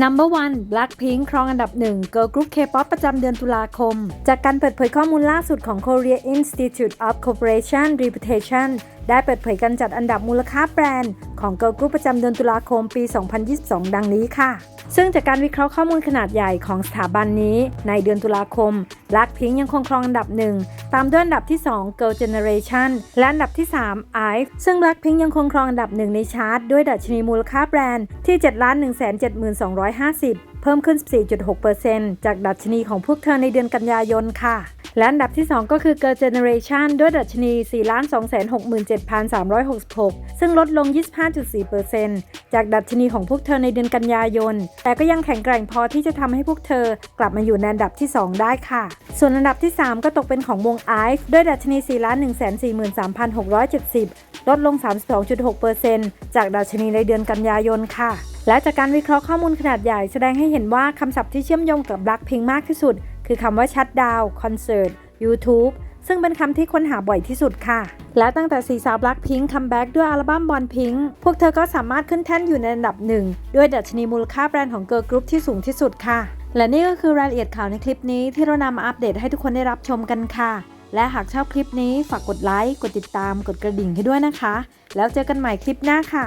Number 1 Blackpink ครองอันดับหนึ่ง Girl Group K-pop ประจำเดือนตุลาคม จากการเปิดเผยข้อมูลล่าสุดของ Korea Institute of Corporation Reputation ได้เปิดเผยการจัดอันดับมูลค่าแบรนด์ของ Girl Group ประจำเดือนตุลาคมปี 2022 ดังนี้ค่ะ ซึ่งจากการวิเคราะห์ข้อมูลขนาดใหญ่ของสถาบันนี้ในเดือนตุลาคม ลักพิงยังคงครองอันดับหนึ่งตามด้วยอันดับที่ 2 Girl Generation และอันดับที่ 3 IVE ซึ่ง Blackpink ยังคงครองอันดับหนึ่งในชาร์ตด้วยดัชนีมูลค่าแบรนด์ที่ 7 1 7 2 5 0 เพิ่มขึ้น4.6%จากดัชนีของพวกเธอในเดือนกันยายนค่ะ และอันดับที่ 2 ก็คือ Girl Generation ด้วยดัชนี 4,267,366 ซึ่งลดลง 25.4%จากดัชนีของพวกเธอในเดือนกันยายน แต่ก็ยังแข็งแกร่งพอที่จะทำให้พวกเธอกลับมาอยู่ในอันดับที่ 2 ได้ค่ะ ส่วนอันดับที่ 3 ก็ตกเป็นของวง IVE ด้วยดัชนี 4,143,670 ลดลง 32.6%จากดัชนีในเดือนกันยายนค่ะ และจากการวิเคราะห์ข้อมูลขนาดใหญ่แสดงให้เห็นว่าคำศัพท์ที่เชื่อมโยงกับ Blackpink มากที่สุด คือคำว่าชัดดาวคอนเสิร์ต YouTube ซึ่งเป็นคำที่ค้นหาบ่อยที่สุดค่ะ และตั้งแต่สีสาว Blackpink คัมแบ็กด้วยอัลบั้มบอลพิงพวกเธอก็สามารถขึ้นแท่นอยู่ในอันดับหนึ่งด้วยดัชนีมูลค่าแบรนด์ของ Girl Group ที่สูงที่สุดค่ะ และนี่ก็คือรายละเอียดข่าวในคลิปนี้ที่เรานำมาอัปเดตให้ทุกคนได้รับชมกันค่ะ และหากชอบคลิปนี้ฝากกดไลค์ กดติดตาม กดกระดิ่งให้ด้วยนะคะ แล้วเจอกันใหม่คลิปหน้าค่ะ